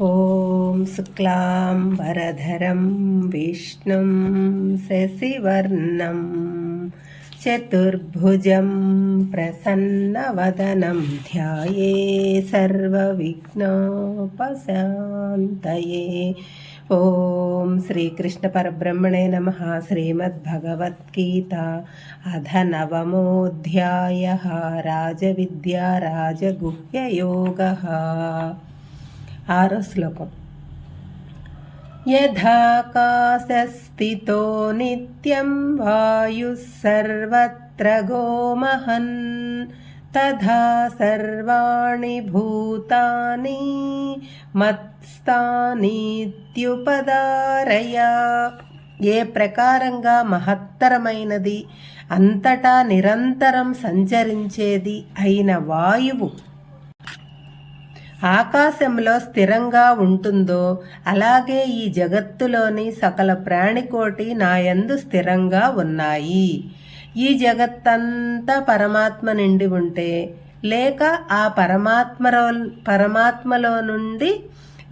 ॐ शुक्लाम्बरधरं विष्णुं शशिवर्णं चतुर्भुजं प्रसन्नवदनं ध्याये सर्वविघ्नोपशान्तये। ॐ श्रीकृष्णपरब्रह्मणे नमः, श्रीमद्भगवद्गीता अध नवमोऽध्यायः, राजविद्या, राजगुह्ययोगः। ఆరో శ్లోకం. యథాకాశస్థితో నిత్యం వాయు సర్వత్ర గోమహన్ తథా సర్వాణి భూతాని మత్స్థానీత్యుపదారయ. ఏ ప్రకారంగా మహత్తరమైనది అంతటా నిరంతరం సంచరించేది అయిన వాయువు ఆకాశంలో స్థిరంగా ఉంటుందో అలాగే ఈ జగత్తులోని సకల ప్రాణికోటి నాయందు స్థిరంగా ఉన్నాయి. ఈ జగత్తంతా పరమాత్మ నిండి ఉంటే లేక ఆ పరమాత్మలో పరమాత్మలో నుండి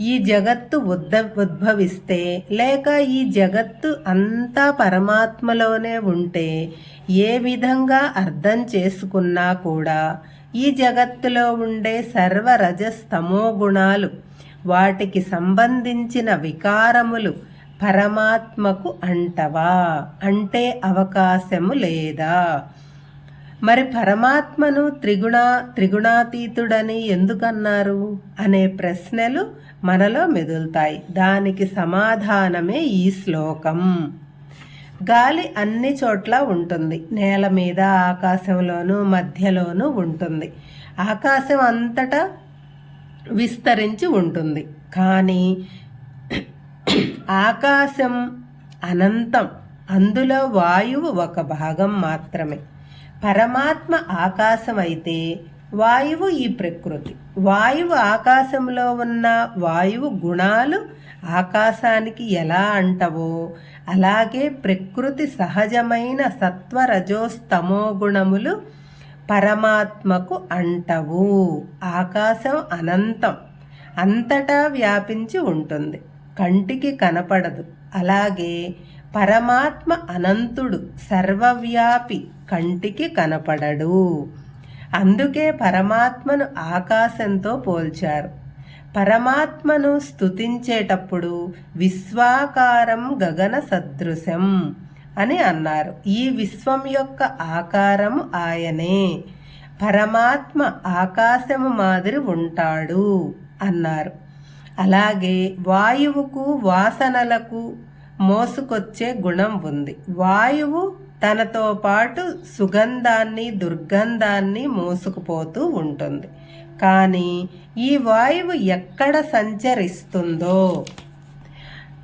ఈ జగత్తు ఉద్ద ఉద్భవిస్తే లేక ఈ జగత్తు అంతా పరమాత్మలోనే ఉంటే ఏ విధంగా అర్థం చేసుకున్నా కూడా ఈ జగత్తులో ఉండే సర్వరజస్తమో గుణాలు వాటికి సంబంధించిన వికారములు పరమాత్మకు అంటవా? అంటే అవకాశము లేదా? మరి పరమాత్మను త్రిగుణ త్రిగుణాతీతుడని ఎందుకన్నారు? అనే ప్రశ్నలు మనలో మెదులుతాయి. దానికి సమాధానమే ఈ శ్లోకం. గాలి అన్ని చోట్ల ఉంటుంది. నేల మీద ఆకాశంలోనూ మధ్యలోనూ ఉంటుంది. ఆకాశం అంతటా విస్తరించి ఉంటుంది. కానీ ఆకాశం అనంతం. అందులో వాయువు ఒక భాగం మాత్రమే. పరమాత్మ ఆకాశం అయితే వాయువు ఈ ప్రకృతి. వాయువు ఆకాశంలో ఉన్న వాయువు గుణాలు ఆకాశానికి ఎలా అంటవో అలాగే ప్రకృతి సహజమైన సత్వరజోస్తమో గుణములు పరమాత్మకు అంటవు. ఆకాశం అనంతం. అంతటా వ్యాపించి ఉంటుంది. కంటికి కనపడదు. అలాగే పరమాత్మ అనంతుడు. సర్వవ్యాపి కంటికి కనపడడు. అందుకే పరమాత్మను ఆకాశంతో పోల్చారు. పరమాత్మను స్తుతించేటప్పుడు విశ్వాకారం గగన సదృశం అని అన్నారు. ఈ విశ్వం యొక్క ఆకారం ఆయనే. పరమాత్మ ఆకాశము మాదిరి ఉంటాడు అన్నారు. అలాగే వాయువుకు వాసనలకు మోసుకొచ్చే గుణం ఉంది. వాయువు తనతో పాటు సుగంధాన్ని దుర్గంధాన్ని మోసుకుపోతూ ఉంటుంది. కానీ ఈ వాయువు ఎక్కడ సంచరిస్తుందో?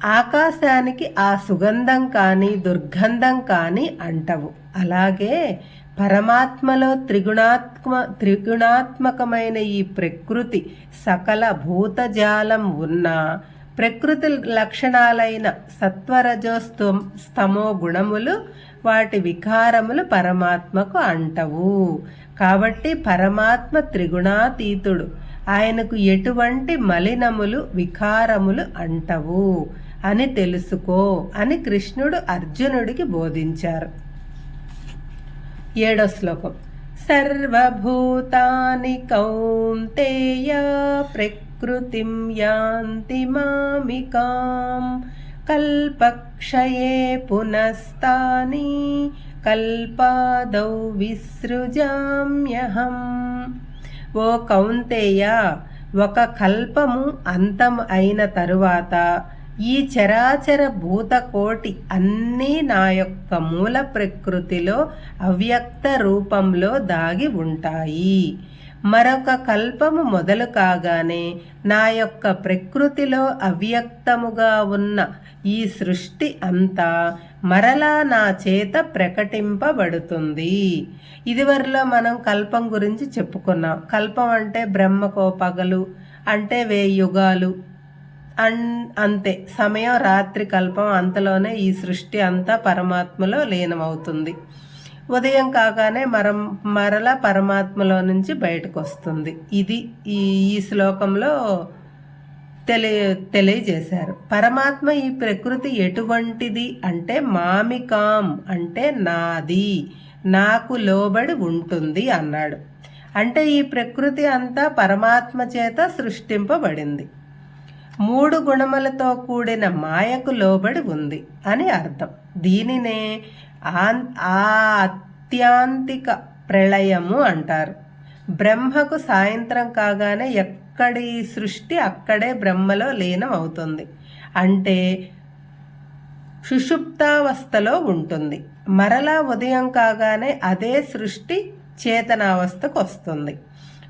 ఆకాశానికి ఆ సుగంధం కానీ దుర్గంధం కానీ అంటవు. అలాగే పరమాత్మలో త్రిగుణాత్మ త్రిగుణాత్మకమైన ఈ ప్రకృతి సకల భూతజాలం ఉన్న ప్రకృతి లక్షణాలైన సత్వరజోస్తో స్తమో గుణములు వాటి వికారములు పరమాత్మకు అంటవు. కాబట్టి పరమాత్మ త్రిగుణాతీతుడు. ఆయనకు ఎటువంటి మలినములు వికారములు అంటవు అని తెలుసుకో అని కృష్ణుడు అర్జునుడికి బోధించారు. ఏడో శ్లోకం. సర్వభూతాని కౌంతేయ కృతిం యాంతి మామికాం కల్పక్షయే పునస్తాని కల్పాదౌ విసృజామ్యహం ఓ కౌంతేయ ఒక కల్పము అంతం అయిన తరువాత ఈ చరాచర భూతకోటి అన్నీ నా యొక్క మూల ప్రకృతిలో అవ్యక్త రూపంలో దాగి ఉంటాయి. మరొక కల్పము మొదలు కాగానే నా యొక్క ప్రకృతిలో అవ్యక్తముగా ఉన్న ఈ సృష్టి అంతా మరలా నా చేత ప్రకటింపబడుతుంది. ఇదివరలో మనం కల్పం గురించి చెప్పుకున్నాం. కల్పం అంటే బ్రహ్మకో పగలు అంటే వేయి యుగాలు అన్ అంతే. సమయం రాత్రి కల్పం అంతలోనే ఈ సృష్టి అంతా పరమాత్మలో లీనమవుతుంది. ఉదయం కాగానే మరం మరల పరమాత్మలో నుంచి బయటకు వస్తుంది ఇది ఈ ఈ శ్లోకంలో తెలియ తెలియజేశారు. పరమాత్మ ఈ ప్రకృతి ఎటువంటిది అంటే మామికాం అంటే నాది నాకు లోబడి ఉంటుంది అన్నాడు. అంటే ఈ ప్రకృతి అంతా పరమాత్మ చేత సృష్టింపబడింది. మూడు గుణములతో కూడిన మాయకు లోబడి ఉంది అని అర్థం. దీనినే ఆ అత్యాంతిక ప్రళయము అంటారు. బ్రహ్మకు సాయంత్రం కాగానే ఎక్కడి సృష్టి అక్కడే బ్రహ్మలో లీనం అవుతుంది అంటే సుషుప్తావస్థలో ఉంటుంది. మరలా ఉదయం కాగానే అదే సృష్టి చేతనావస్థకు వస్తుంది.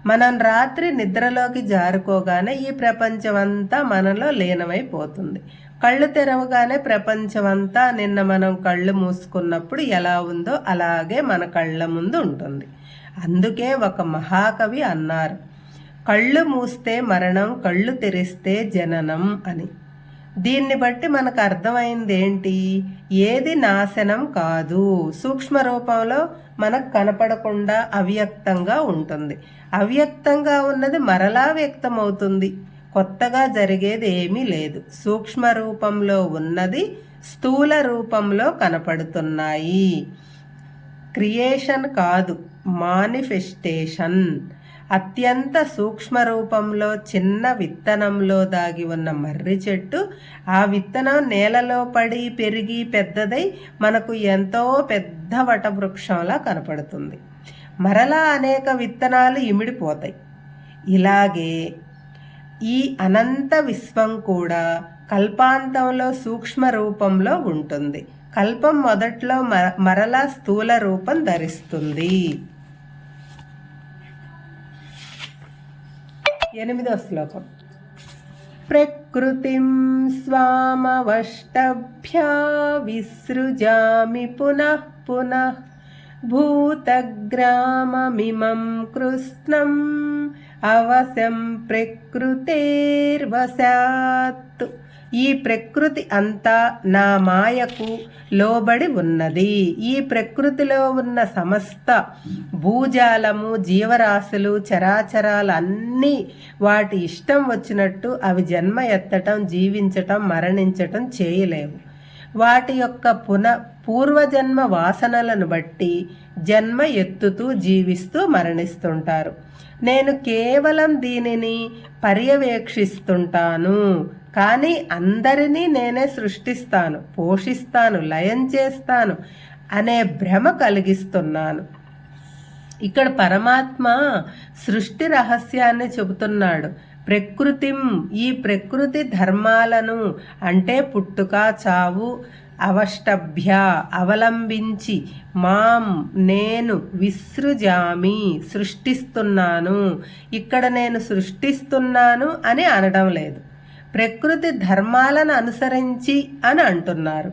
మనం రాత్రి నిద్రలోకి జారుకోగానే ఈ ప్రపంచమంతా మనలో లీనమైపోతుంది. కళ్ళు తెరవగానే ప్రపంచమంతా నిన్న మనం కళ్ళు మూసుకున్నప్పుడు ఎలా ఉందో అలాగే మన కళ్ళ ముందు ఉంటుంది. అందుకే ఒక మహాకవి అన్నారు కళ్ళు మూస్తే మరణం కళ్ళు తెరిస్తే జననం అని. దీన్ని బట్టి మనకు అర్థమైంది ఏంటి ఏది నాశనం కాదు. సూక్ష్మ రూపంలో మనకు కనపడకుండా అవ్యక్తంగా ఉంటుంది. అవ్యక్తంగా ఉన్నది మరలా వ్యక్తమవుతుంది. కొత్తగా జరిగేది ఏమీ లేదు. సూక్ష్మ రూపంలో ఉన్నది స్థూల రూపంలో కనపడుతున్నాయి. క్రియేషన్ కాదు మానిఫెస్టేషన్. అత్యంత సూక్ష్మ రూపంలో చిన్న విత్తనంలో దాగి ఉన్న మర్రి చెట్టు ఆ విత్తనం నేలలో పడి పెరిగి పెద్దదై మనకు ఎంతో పెద్ద వటవృక్షంలా కనపడుతుంది. మరలా అనేక విత్తనాలు ఇమిడిపోతాయి. ఇలాగే ఈ అనంత విశ్వం కూడా కల్పాంతంలో సూక్ష్మ రూపంలో ఉంటుంది. కల్పం మొదట్లో మరలా స్థూల రూపం ధరిస్తుంది. ఎనిమిదో శ్లోకం. ప్రకృతిం స్వామవష్టభ్యా విసృజామి పునః పునః. భూతగ్రామమిమం కృష్ణం అవశం ప్రకృతేర్వశాత్ ఈ ప్రకృతి అంతా నా మాయకు లోబడి ఉన్నది. ఈ ప్రకృతిలో ఉన్న సమస్త భూజాలము జీవరాశులు చరాచరాలు అన్నీ వాటి ఇష్టం వచ్చినట్టు అవి జన్మ ఎత్తటం జీవించటం మరణించటం చేయలేవు. వాటి యొక్క పున పూర్వజన్మ వాసనలను బట్టి జన్మ ఎత్తుతూ జీవిస్తూ మరణిస్తుంటారు. నేను కేవలం దీనిని పర్యవేక్షిస్తుంటాను. కానీ అందరినీ నేనే సృష్టిస్తాను పోషిస్తాను లయం చేస్తాను అనే భ్రమ కలిగిస్తున్నాను. ఇక్కడ పరమాత్మ సృష్టి రహస్యాన్ని చెబుతున్నాడు. ప్రకృతిం ఈ ప్రకృతి ధర్మాలను అంటే పుట్టుక చావు అవష్టభ్య అవలంబించి మాం నేను విసృజామి సృష్టిస్తున్నాను. ఇక్కడ నేను సృష్టిస్తున్నాను అని అనడం లేదు. ప్రకృతి ధర్మాలను అనుసరించి అని అంటున్నారు.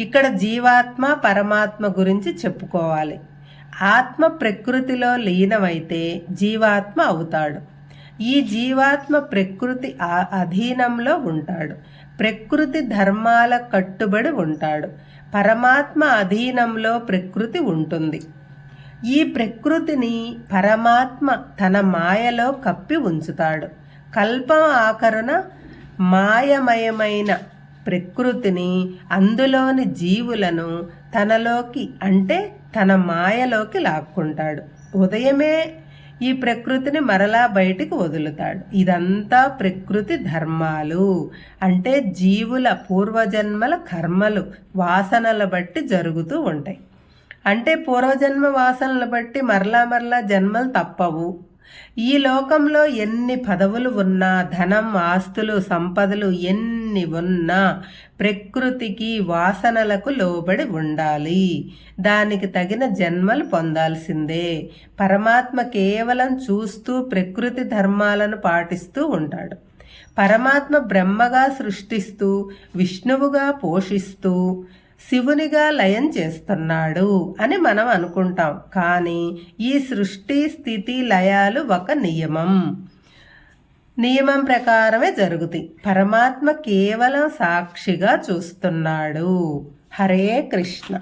ఇక్కడ జీవాత్మ పరమాత్మ గురించి చెప్పుకోవాలి. ఆత్మ ప్రకృతిలో లీనమైతే జీవాత్మ అవుతాడు. ఈ జీవాత్మ ప్రకృతి అధీనంలో ఉంటాడు. ప్రకృతి ధర్మాల కట్టుబడి ఉంటాడు. పరమాత్మ అధీనంలో ప్రకృతి ఉంటుంది. ఈ ప్రకృతిని పరమాత్మ తన మాయలో కప్పి ఉంచుతాడు. కల్పం ఆకరణ మాయమయమైన ప్రకృతిని అందులోని జీవులను తనలోకి అంటే తన మాయలోకి లాక్కుంటాడు. ఉదయమే ఈ ప్రకృతిని మరలా బయటికి వదులుతాడు. ఇదంతా ప్రకృతి ధర్మాలు. అంటే జీవుల పూర్వజన్మల కర్మలు వాసనల బట్టి జరుగుతూ ఉంటాయి. అంటే పూర్వజన్మ వాసనలు బట్టి మరలా మరలా జన్మలు తప్పవు. ఈ లోకంలో ఎన్ని పదవులు ఉన్నా ధనం ఆస్తులు సంపదలు ఎన్ని ఉన్నా ప్రకృతికి వాసనలకు లోబడి ఉండాలి. దానికి తగిన జన్మలు పొందాల్సిందే. పరమాత్మ కేవలం చూస్తూ ప్రకృతి ధర్మాలను పాటిస్తూ ఉంటాడు. పరమాత్మ బ్రహ్మగా సృష్టిస్తూ విష్ణువుగా పోషిస్తూ శివునిగా లయం చేస్తున్నాడు అని మనం అనుకుంటాం. కానీ ఈ సృష్టి స్థితి లయాలు ఒక నియమం. నియమం ప్రకారమే జరుగుతాయి. పరమాత్మ కేవలం సాక్షిగా చూస్తున్నాడు. హరే కృష్ణ.